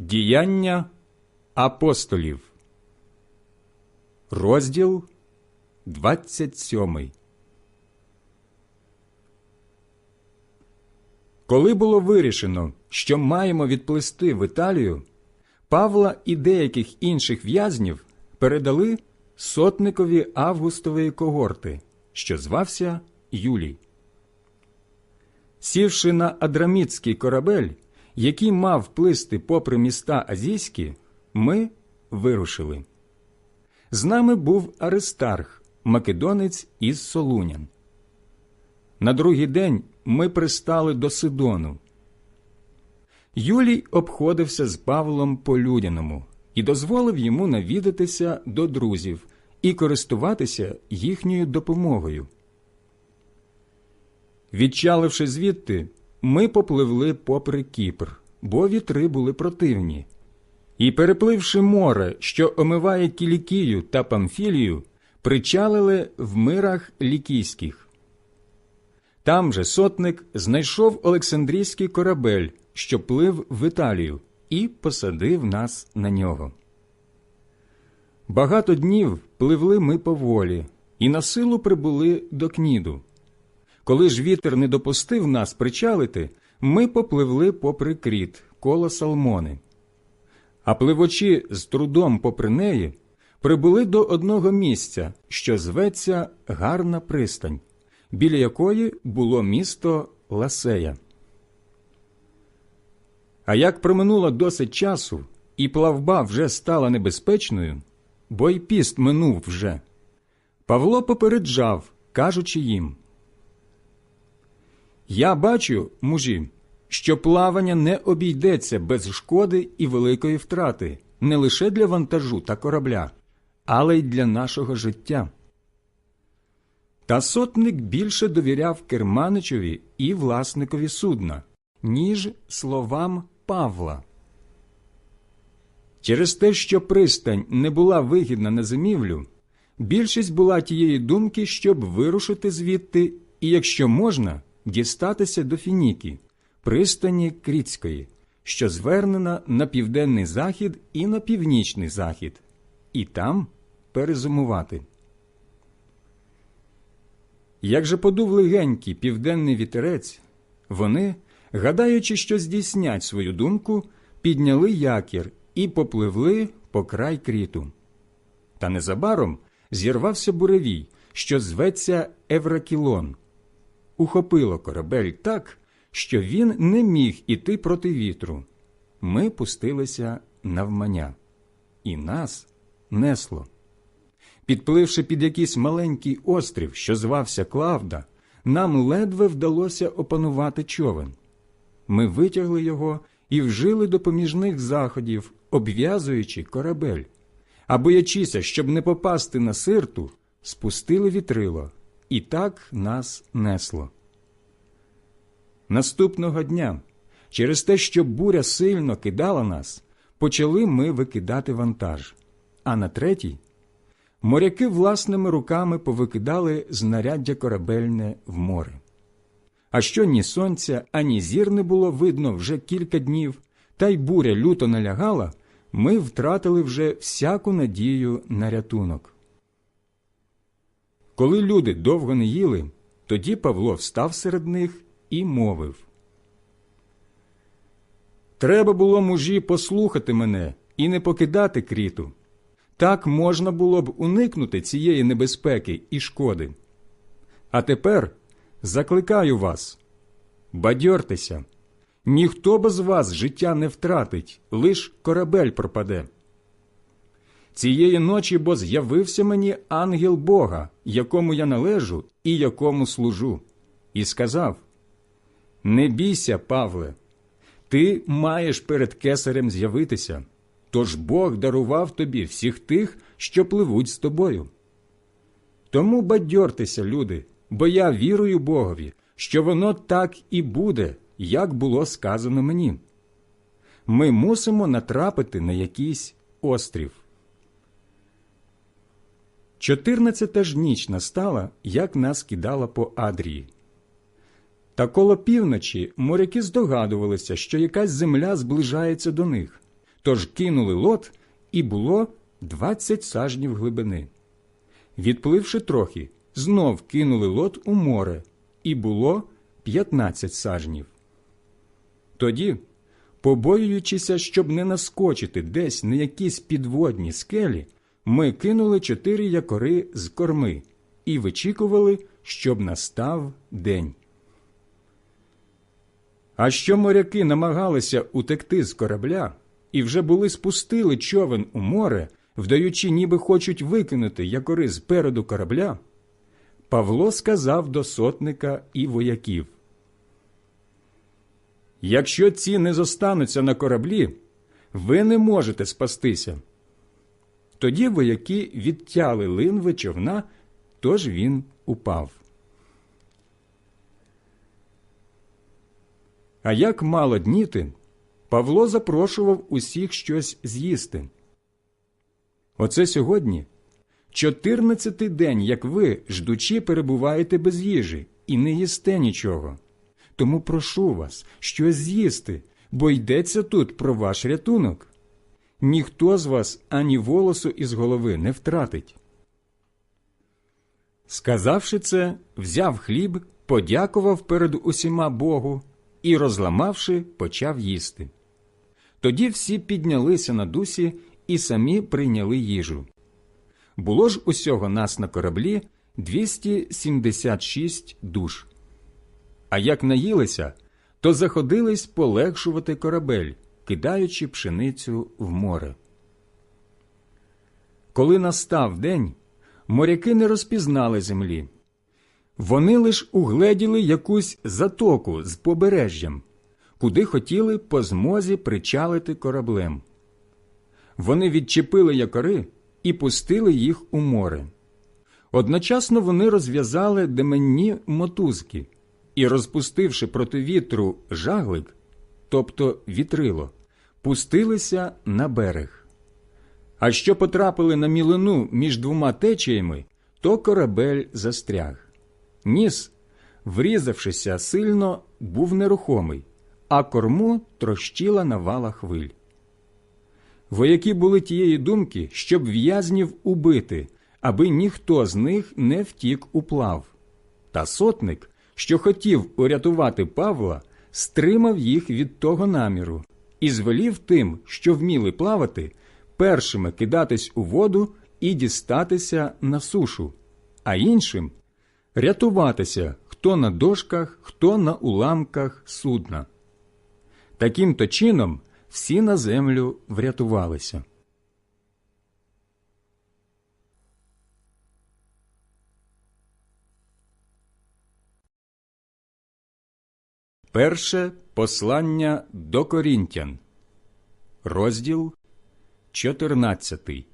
Діяння апостолів, розділ 27. Коли було вирішено, що маємо відплисти в Італію, Павла і деяких інших в'язнів передали сотникові Августової когорти, що звався Юлій. Сівши на Адрамітський корабель, який мав плисти попри міста Азійські, ми вирушили. З нами був Аристарх, македонець із Солунян. На другий день ми пристали до Сидону. Юлій обходився з Павлом по людяному і дозволив йому навідатися до друзів і користуватися їхньою допомогою. Відчаливши звідти, ми попливли попри Кіпр, бо вітри були противні. І, перепливши море, що омиває Кілікію та Памфілію, причалили в мирах лікійських. Там же сотник знайшов Олександрійський корабель, що плив в Італію, і посадив нас на нього. Багато днів пливли ми поволі, і на силу прибули до Кніду. Коли ж вітер не допустив нас причалити, ми попливли попри кріт, коло Салмони. А пливочі з трудом попри неї прибули до одного місця, що зветься Гарна пристань, біля якої було місто Ласея. А як проминуло досить часу, і плавба вже стала небезпечною, бо й піст минув вже, Павло попереджав, кажучи їм Я бачу, мужі, що плавання не обійдеться без шкоди і великої втрати не лише для вантажу та корабля, але й для нашого життя. Та сотник більше довіряв керманичеві і власникові судна, ніж словам Павла. Через те, що пристань не була вигідна на зимівлю, більшість була тієї думки, щоб вирушити звідти і, якщо можна, дістатися до Фініки, пристані Крітської, що звернена на південний захід і на північний захід, і там перезимувати. Як же подув легенький південний вітерець, вони, гадаючи, що здійснять свою думку, підняли якір і попливли по край кріту. Та незабаром зірвався буревій, що зветься Евракілон. Ухопило корабель так, що він не міг іти проти вітру. Ми пустилися навмання, і нас несло. Підпливши під якийсь маленький острів, що звався Клавда, нам ледве вдалося опанувати човен. Ми витягли його і вжили допоміжних заходів, обв'язуючи корабель. А боячися, щоб не попасти на сирту, спустили вітрило, і так нас несло. Наступного дня, через те, що буря сильно кидала нас, почали ми викидати вантаж, а на третій моряки власними руками повикидали знаряддя корабельне в море. А що ні сонця, ані зір не було видно вже кілька днів, та й буря люто налягала, ми втратили вже всяку надію на рятунок. Коли люди довго не їли, тоді Павло встав серед них і мовив Треба було мужі послухати мене і не покидати кріту. Так можна було б уникнути цієї небезпеки і шкоди. А тепер закликаю вас бадьортеся. Ніхто без вас життя не втратить, лиш корабель пропаде. Цієї ночі бо з'явився мені ангел Бога, якому я належу і якому служу, і сказав Не бійся, Павле, ти маєш перед кесарем з'явитися, тож Бог дарував тобі всіх тих, що пливуть з тобою. Тому бадьортеся, люди, бо я вірую Богові, що воно так і буде, як було сказано мені. Ми мусимо натрапити на якийсь острів. Чотирнадцята ж ніч настала, як нас кидала по Адрії. Та коло півночі моряки здогадувалися, що якась земля зближається до них, Тож кинули лот, і було двадцять сажнів глибини. Відпливши трохи, знов кинули лот у море, і було п'ятнадцять сажнів. Тоді, побоюючися, щоб не наскочити десь на якісь підводні скелі, ми кинули чотири якори з корми і вичікували, щоб настав день. А що моряки намагалися утекти з корабля і вже були спустили човен у море, вдаючи, ніби хочуть викинути якори з переду корабля, Павло сказав до сотника і вояків Якщо ці не зостануться на кораблі, ви не можете спастися. Тоді вояки відтяли линви човна, тож він упав. А як мало дніти, Павло запрошував усіх щось з'їсти. Оце сьогодні чотирнадцятий день, як ви, ждучи, перебуваєте без їжі і не їсте нічого. Тому прошу вас щось з'їсти, бо йдеться тут про ваш рятунок. Ніхто з вас ані волосу із голови не втратить. Сказавши це, взяв хліб, подякував перед усіма Богу і, розламавши, почав їсти. Тоді всі піднялися на дусі і самі прийняли їжу. Було ж усього нас на кораблі 276 душ. А як наїлися, то заходились полегшувати корабель, кидаючи пшеницю в море. Коли настав день, моряки не розпізнали землі. Вони лиш угледіли якусь затоку з побережжям, куди хотіли по змозі причалити кораблем. Вони відчепили якори і пустили їх у море. Одночасно вони розв'язали деменні мотузки і, розпустивши проти вітру жаглик, тобто вітрило, пустилися на берег. А що потрапили на мілину між двома течіями, то корабель застряг. Ніс, врізавшися сильно, був нерухомий, а корму трощила навала хвиль. Вояки були тієї думки, щоб в'язнів убити, аби ніхто з них не втік у плав. Та сотник, що хотів урятувати Павла, стримав їх від того наміру і звелів тим, що вміли плавати, першими кидатись у воду і дістатися на сушу, а іншим рятуватися хто на дошках, хто на уламках судна. Таким то чином всі на землю врятувалися. Перше послання до Корінтян, розділ 14.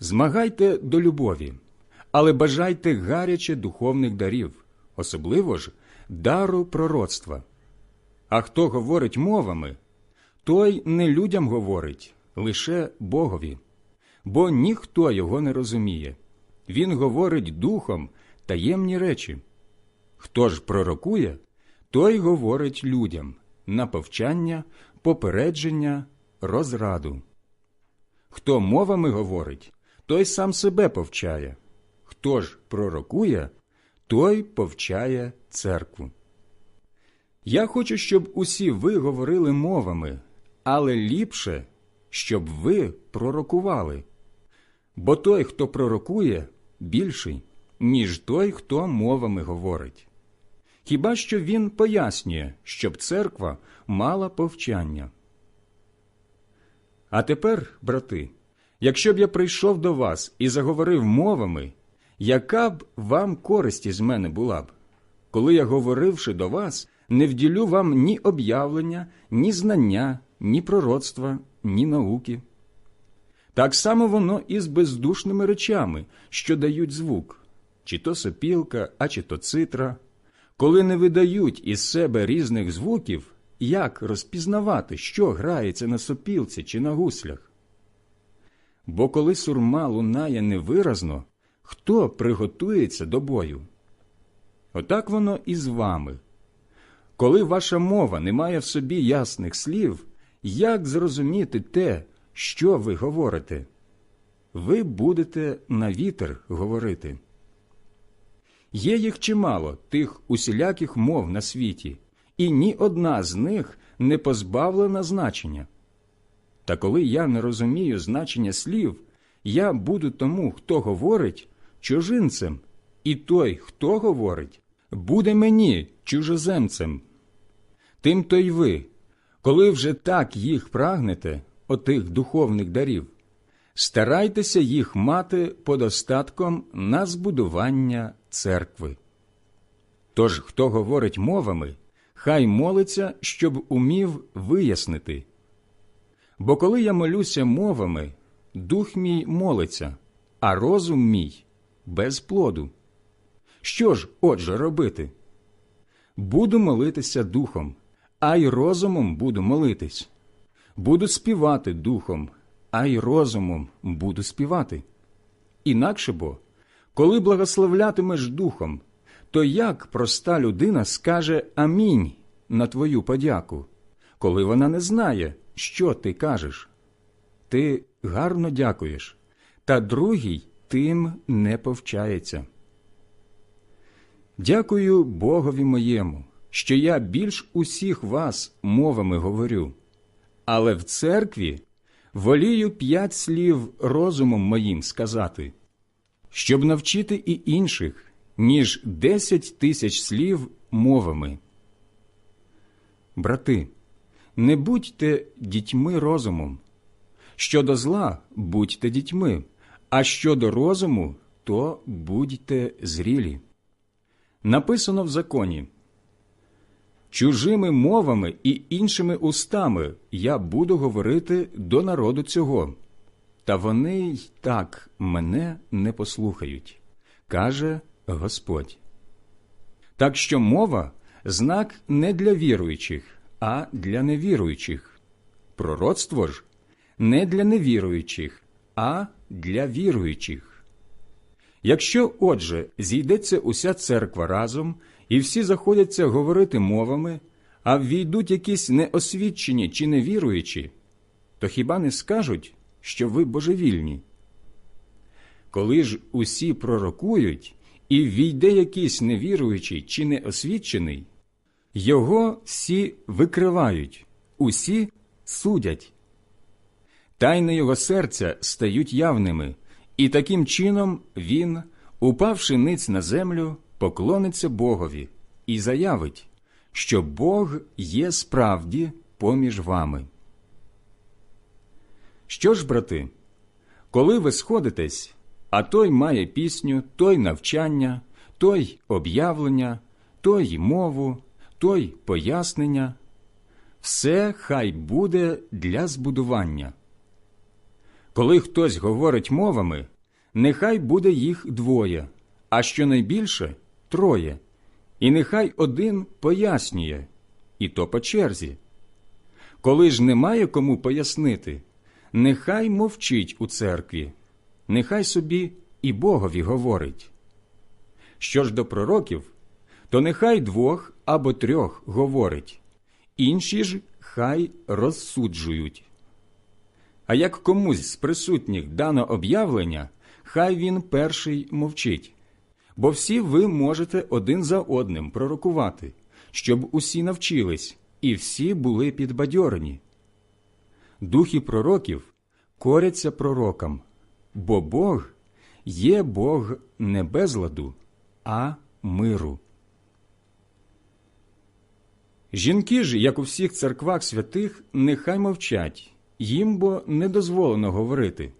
Змагайте до любові, але бажайте гаряче духовних дарів, особливо ж дару пророцтва. А хто говорить мовами, той не людям говорить, лише Богові, бо ніхто його не розуміє. Він говорить духом таємні речі. Хто ж пророкує, той говорить людям на повчання, попередження, розраду. Хто мовами говорить, той сам себе повчає. Хто ж пророкує, той повчає церкву. Я хочу, щоб усі ви говорили мовами, але ліпше, щоб ви пророкували. Бо той, хто пророкує, більший, ніж той, хто мовами говорить. Хіба що він пояснює, щоб церква мала повчання. А тепер, брати, якщо б я прийшов до вас і заговорив мовами, яка б вам користь із мене була б, коли я, говоривши до вас, не вділю вам ні об'явлення, ні знання, ні пророцтва, ні науки. Так само воно і з бездушними речами, що дають звук, чи то сопілка, а чи то цитра. Коли не видають із себе різних звуків, як розпізнавати, що грається на сопілці чи на гуслях? Бо коли сурма лунає невиразно, хто приготується до бою? Отак воно і з вами. Коли ваша мова не має в собі ясних слів, як зрозуміти те, що ви говорите? Ви будете на вітер говорити. Є їх чимало, тих усіляких мов на світі, і ні одна з них не позбавлена значення. Та коли я не розумію значення слів, я буду тому, хто говорить, чужинцем, і той, хто говорить, буде мені чужоземцем. Тим то й ви, коли вже так їх прагнете, отих духовних дарів, старайтеся їх мати подостатком на збудування церкви. Тож, хто говорить мовами, хай молиться, щоб умів вияснити. Бо коли я молюся мовами, дух мій молиться, а розум мій без плоду. Що ж, отже, робити? Буду молитися духом, а й розумом буду молитись. Буду співати духом, а й розумом буду співати. Інакше бо, коли благословлятимеш духом, то як проста людина скаже амінь на твою подяку, коли вона не знає, що ти кажеш? Ти гарно дякуєш, та другий тим не повчається. Дякую Богові моєму, що я більш усіх вас мовами говорю, але в церкві волію п'ять слів розумом моїм сказати, щоб навчити і інших, ніж десять тисяч слів мовами. Брати, не будьте дітьми розумом. Щодо зла будьте дітьми, а щодо розуму, то будьте зрілі. Написано в законі чужими мовами і іншими устами я буду говорити до народу цього, та вони й так мене не послухають, каже Господь. Так що мова знак не для віруючих, а для невіруючих. Пророцтво ж не для невіруючих, а для віруючих. Якщо, отже, зійдеться уся церква разом, і всі заходяться говорити мовами, а ввійдуть якісь неосвідчені чи невіруючі, то хіба не скажуть, що ви божевільні? Коли ж усі пророкують, і ввійде якийсь невіруючий чи неосвідчений, його всі викривають, усі судять. Тайни його серця стають явними, і таким чином він, упавши ниць на землю, поклониться Богові і заявить, що Бог є справді поміж вами. Що ж, брати, коли ви сходитесь, а той має пісню, той навчання, той об'явлення, той мову, той пояснення, все хай буде для збудування. Коли хтось говорить мовами, нехай буде їх двоє, а щонайбільше троє, і нехай один пояснює, і то по черзі. Коли ж немає кому пояснити, нехай мовчить у церкві, нехай собі і Богові говорить. Що ж до пророків, то нехай двох або трьох говорить, інші ж хай розсуджують. А як комусь з присутніх дано об'явлення, хай він перший мовчить, бо всі ви можете один за одним пророкувати, щоб усі навчились і всі були підбадьорені. Духи пророків коряться пророкам, бо Бог є Бог не безладу, а миру. Жінки ж, як у всіх церквах святих, нехай мовчать, їм бо не дозволено говорити.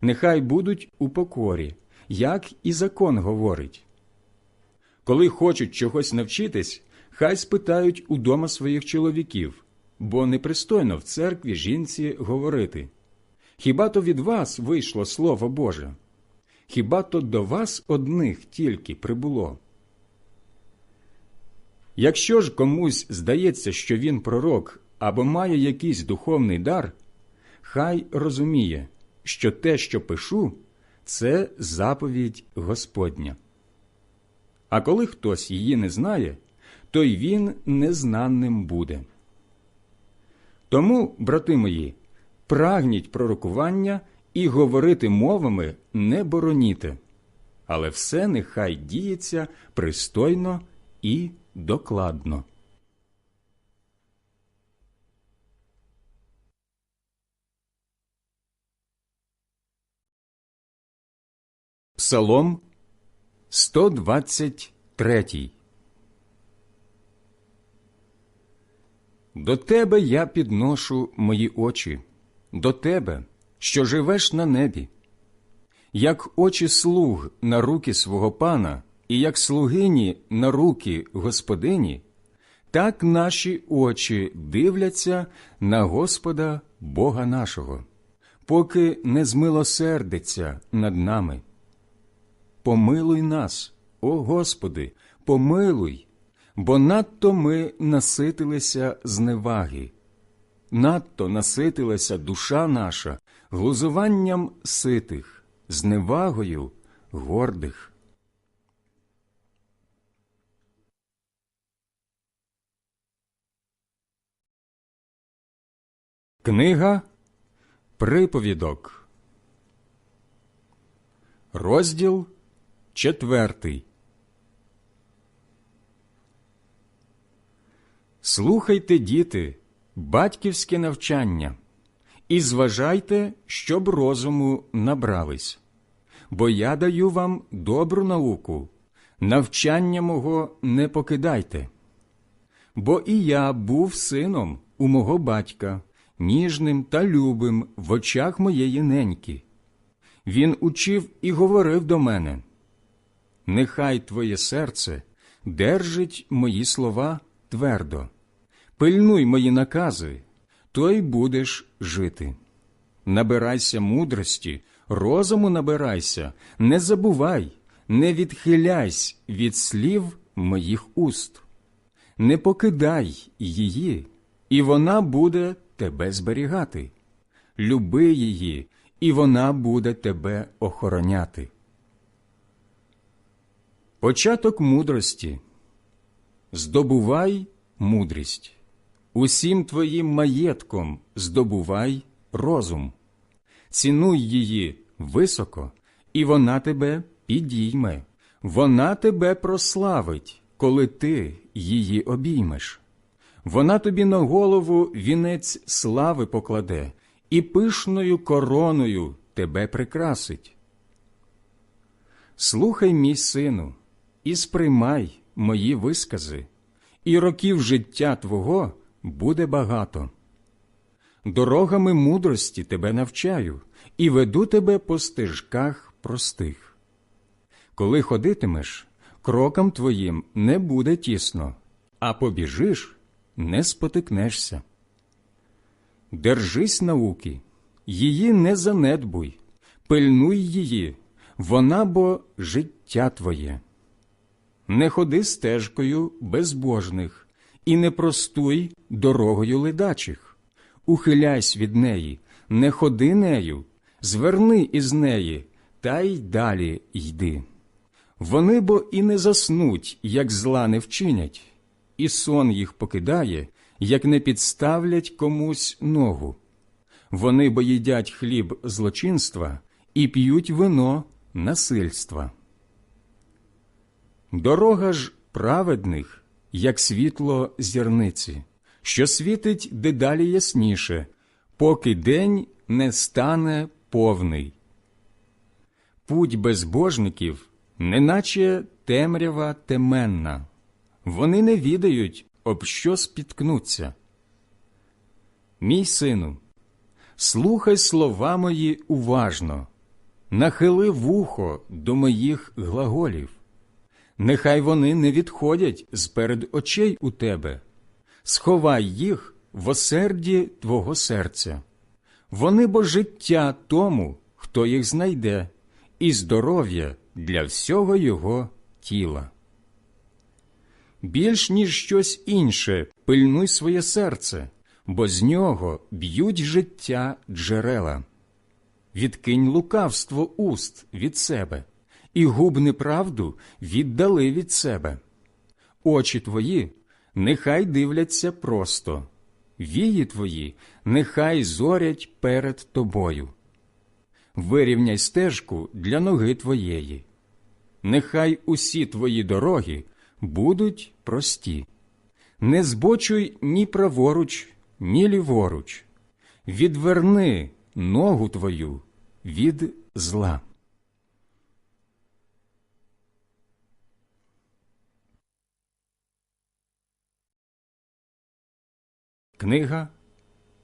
Нехай будуть у покорі, як і закон говорить. Коли хочуть чогось навчитись, хай спитають удома своїх чоловіків, бо непристойно в церкві жінці говорити. Хіба то від вас вийшло Слово Боже? Хіба то до вас одних тільки прибуло? Якщо ж комусь здається, що він пророк або має якийсь духовний дар, хай розуміє, що те, що пишу, це заповідь Господня. А коли хтось її не знає, то й він незнаним буде. Тому, брати мої, прагніть пророкування і говорити мовами не бороніте, але все нехай діється пристойно і докладно. Псалом 123 До тебе я підношу мої очі, до тебе, що живеш на небі. Як очі слуг на руки свого пана, і як слугині на руки господині, так наші очі дивляться на Господа Бога нашого, поки не змилосердиться над нами. Помилуй нас, о Господи, помилуй, бо надто ми наситилися зневаги, надто наситилася душа наша глузуванням ситих, зневагою гордих. Книга Приповідок, розділ четвертий. Слухайте, діти, батьківське навчання, і зважайте, щоб розуму набрались, бо я даю вам добру науку, навчання мого не покидайте. Бо і я був сином у мого батька, ніжним та любим в очах моєї неньки. Він учив і говорив до мене. Нехай твоє серце держить мої слова твердо, пильнуй мої накази, то й будеш жити. Набирайся мудрості, розуму набирайся, не забувай, не відхиляйся від слів моїх уст, не покидай її, і вона буде тебе зберігати. Люби її, і вона буде тебе охороняти. Початок мудрості здобувай мудрість, усім твоїм маєтком здобувай розум, цінуй її високо, і вона тебе підійме, вона тебе прославить, коли ти її обіймеш. Вона тобі на голову вінець слави покладе і пишною короною тебе прикрасить. Слухай, мій сину, і сприймай мої вискази, і років життя твого буде багато. Дорогами мудрості тебе навчаю і веду тебе по стежках простих. Коли ходитимеш, крокам твоїм не буде тісно, а побіжиш не спотикнешся. Держись науки, її не занедбуй, пильнуй її, вона бо життя твоє. Не ходи стежкою безбожних і не простуй дорогою ледачих. Ухиляйсь від неї, не ходи нею, зверни із неї, та й далі йди. Вони бо і не заснуть, як зла не вчинять, і сон їх покидає, як не підставлять комусь ногу. Вони бо їдять хліб злочинства і п'ють вино насильства. Дорога ж праведних, як світло зірниці, що світить дедалі ясніше, поки день не стане повний. Путь безбожників, неначе темрява теменна, вони не відають, об що спіткнуться. Мій сину, слухай слова мої уважно, нахили вухо до моїх глаголів. Нехай вони не відходять з перед очей у тебе, сховай їх в осерді твого серця. Вони бо життя тому, хто їх знайде, і здоров'я для всього його тіла. Більш ніж щось інше пильнуй своє серце, бо з нього б'ють життя джерела. Відкинь лукавство уст від себе і губ неправду віддали від себе. Очі твої нехай дивляться просто, вії твої нехай зорять перед тобою. Вирівняй стежку для ноги твоєї. Нехай усі твої дороги будуть прості. Не збочуй ні праворуч, ні ліворуч. Відверни ногу твою від зла. Книга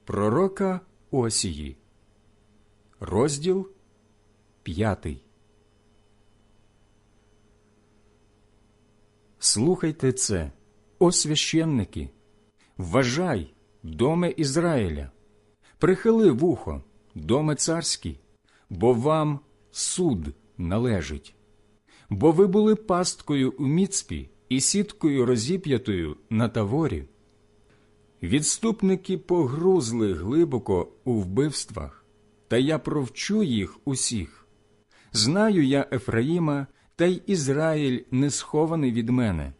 Пророка Осії, розділ п'ятий. Слухайте це, о священники, вважай, доме Ізраїля, прихили вухо, доме царський, бо вам суд належить. Бо ви були пасткою у міцпі і сіткою розіп'ятою на таворі. Відступники погрузли глибоко у вбивствах, та я провчу їх усіх. Знаю я Ефраїма, та й Ізраїль не схований від мене.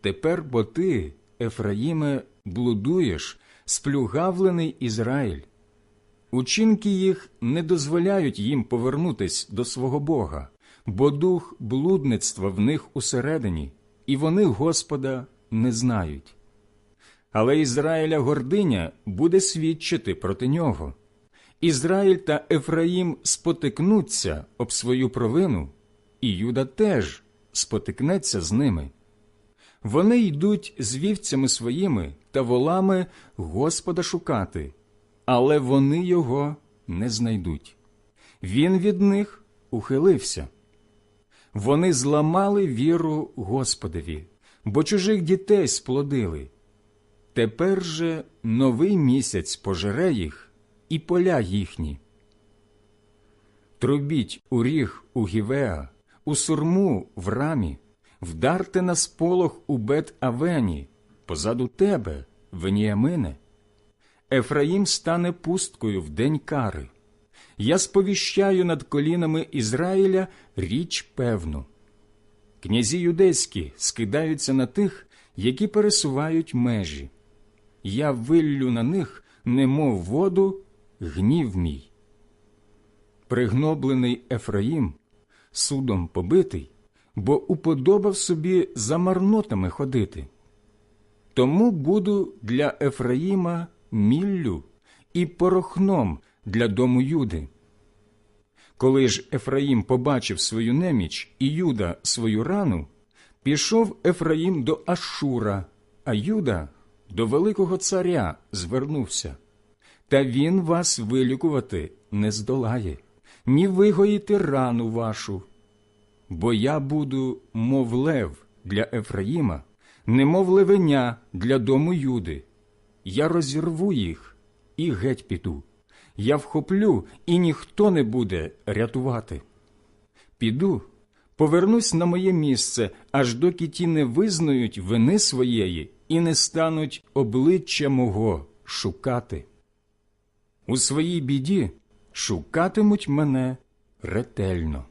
Тепер бо ти, Ефраїме, блудуєш, сплюгавлений Ізраїль. Учинки їх не дозволяють їм повернутись до свого Бога, бо дух блудництва в них усередині, і вони Господа не знають. Але Ізраїля гординя буде свідчити проти нього. Ізраїль та Ефраїм спотикнуться об свою провину, і Юда теж спотикнеться з ними. Вони йдуть з вівцями своїми та волами Господа шукати, але вони його не знайдуть. Він від них ухилився. Вони зламали віру Господові, бо чужих дітей сплодили. Тепер же новий місяць пожере їх і поля їхні. Трубіть у ріг у Гівеа, у сурму в рамі, вдарте на сполох у бет Авені, позаду тебе, Веніамине. Ефраїм стане пусткою в день кари. Я сповіщаю над колінами Ізраїля річ певну. Князі юдейські скидаються на тих, які пересувають межі я виллю на них, немов воду, гнів мій. Пригноблений Ефраїм, судом побитий, бо уподобав собі за марнотами ходити. Тому буду для Ефраїма міллю і порохном для дому Юди. Коли ж Ефраїм побачив свою неміч і Юда свою рану, пішов Ефраїм до Ашура, а Юда до великого царя звернувся, та він вас вилікувати не здолає, ні вигоїти рану вашу. Бо я буду, мов лев для Ефраїма, немов левеня для дому Юди. Я розірву їх і геть піду. Я вхоплю, і ніхто не буде рятувати. Піду, повернусь на моє місце, аж доки ті не визнають вини своєї і не стануть обличчя мого шукати. У своїй біді шукатимуть мене ретельно.